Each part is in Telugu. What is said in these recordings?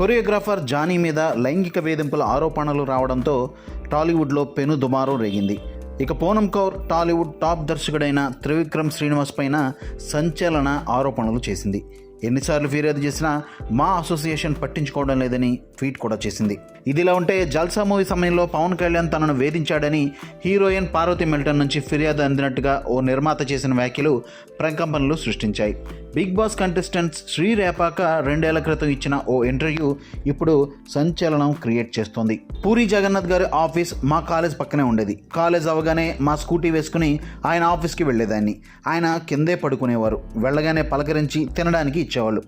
కొరియోగ్రాఫర్ జానీ మీద లైంగిక వేధింపుల ఆరోపణలు రావడంతో టాలీవుడ్లో పెను దుమారం రేగింది. ఇక పూనం కౌర్ టాలీవుడ్ టాప్ దర్శకుడైన త్రివిక్రమ్ శ్రీనివాస్ పైన సంచలన ఆరోపణలు చేసింది. ఎన్నిసార్లు ఫిర్యాదు చేసినా మా అసోసియేషన్ పట్టించుకోవడం లేదని ట్వీట్ కూడా చేసింది. ఇదిలా ఉంటే జల్సా మూవీ సమయంలో పవన్ కళ్యాణ్ తనను వేధించాడని హీరోయిన్ పార్వతి మిల్టన్ నుంచి ఫిర్యాదు అందినట్టుగా ఓ నిర్మాత చేసిన వ్యాఖ్యలు ప్రకంపనలు సృష్టించాయి. Big Boss contestants Sri Repaka రెండేళ్ళ క్రితం ఇచ్చిన ఓ ఇంటర్వ్యూ ఇప్పుడు సంచలనం క్రియేట్ చేస్తోంది. పూరి జగన్నాథ్ గారి ఆఫీస్ మా కాలేజ్ పక్కనే ఉండేది. కాలేజ్ అవగానే మా స్కూటీ వేసుకుని ఆయన ఆఫీస్కి వెళ్ళేదాన్ని. ఆయన కిందే పడుకునేవారు. వెళ్ళగానే పలకరించి తినడానికి ఇచ్చేవాళ్ళు.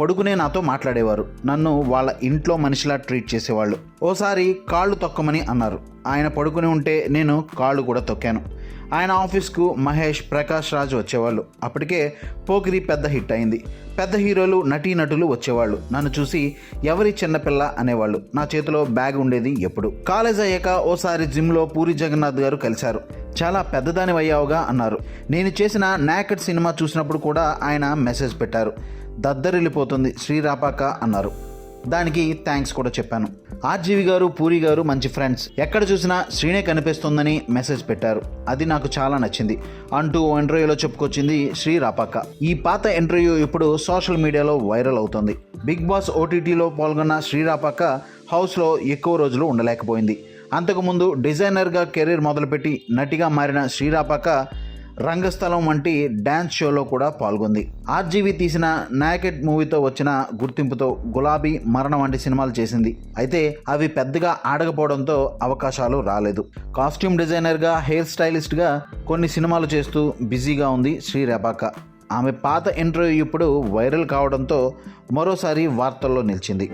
పడుకునే నాతో మాట్లాడేవారు. నన్ను వాళ్ళ ఇంట్లో మనిషిలా ట్రీట్ చేసేవాళ్ళు. ఓసారి కాళ్ళు తొక్కమని అన్నారు. ఆయన పడుకుని ఉంటే నేను కాళ్ళు కూడా తొక్కాను. ఆయన ఆఫీస్కు మహేష్ ప్రకాష్ రాజ్ వచ్చేవాళ్ళు. అప్పటికే పోకిరి పెద్ద హిట్ అయింది. పెద్ద హీరోలు నటీనటులు వచ్చేవాళ్ళు. నన్ను చూసి ఎవరి చిన్నపిల్ల అనేవాళ్ళు. నా చేతిలో బ్యాగ్ ఉండేది ఎప్పుడు. కాలేజ్ అయ్యాక ఓసారి జిమ్లో పూరి జగన్నాథ్ గారు కలిశారు. చాలా పెద్దదాని అయ్యావుగా అన్నారు. నేను చేసిన నాకెట్ సినిమా చూసినప్పుడు కూడా ఆయన మెసేజ్ పెట్టారు. దద్దరిల్లిపోతుంది. శ్రీరాపాక అన్నారు. దానికి థ్యాంక్స్ కూడా చెప్పాను. ఆర్జీవి గారు పూరి గారు మంచి ఫ్రెండ్స్ ఎక్కడ చూసినా శ్రీనే కనిపిస్తుందని మెసేజ్ పెట్టారు. అది నాకు చాలా నచ్చింది. అంటూ ఓ ఇంటర్వ్యూలో చెప్పుకొచ్చింది శ్రీ రాపాక ఈ పాత ఇంటర్వ్యూ ఇప్పుడు సోషల్ మీడియాలో వైరల్ అవుతుంది. బిగ్ బాస్ ఓటీటీలో పాల్గొన్న శ్రీ రాపాక హౌస్లో ఎక్కువ రోజులు ఉండలేకపోయింది. అంతకుముందు డిజైనర్గా కెరీర్ మొదలుపెట్టి నటిగా మారిన శ్రీరాపాక రంగస్థలం వంటి డ్యాన్స్ షోలో కూడా పాల్గొంది. ఆర్జీవి తీసిన నాకెట్ మూవీతో వచ్చిన గుర్తింపుతో గులాబీ మరణం వంటి సినిమాలు చేసింది. అయితే అవి పెద్దగా ఆడకపోవడంతో అవకాశాలు రాలేదు. కాస్ట్యూమ్ డిజైనర్గా హెయిర్ స్టైలిస్ట్గా కొన్ని సినిమాలు చేస్తూ బిజీగా ఉంది శ్రీ రెబాక. ఆమె పాత ఇంటర్వ్యూ ఇప్పుడు వైరల్ కావడంతో మరోసారి వార్తల్లో నిలిచింది.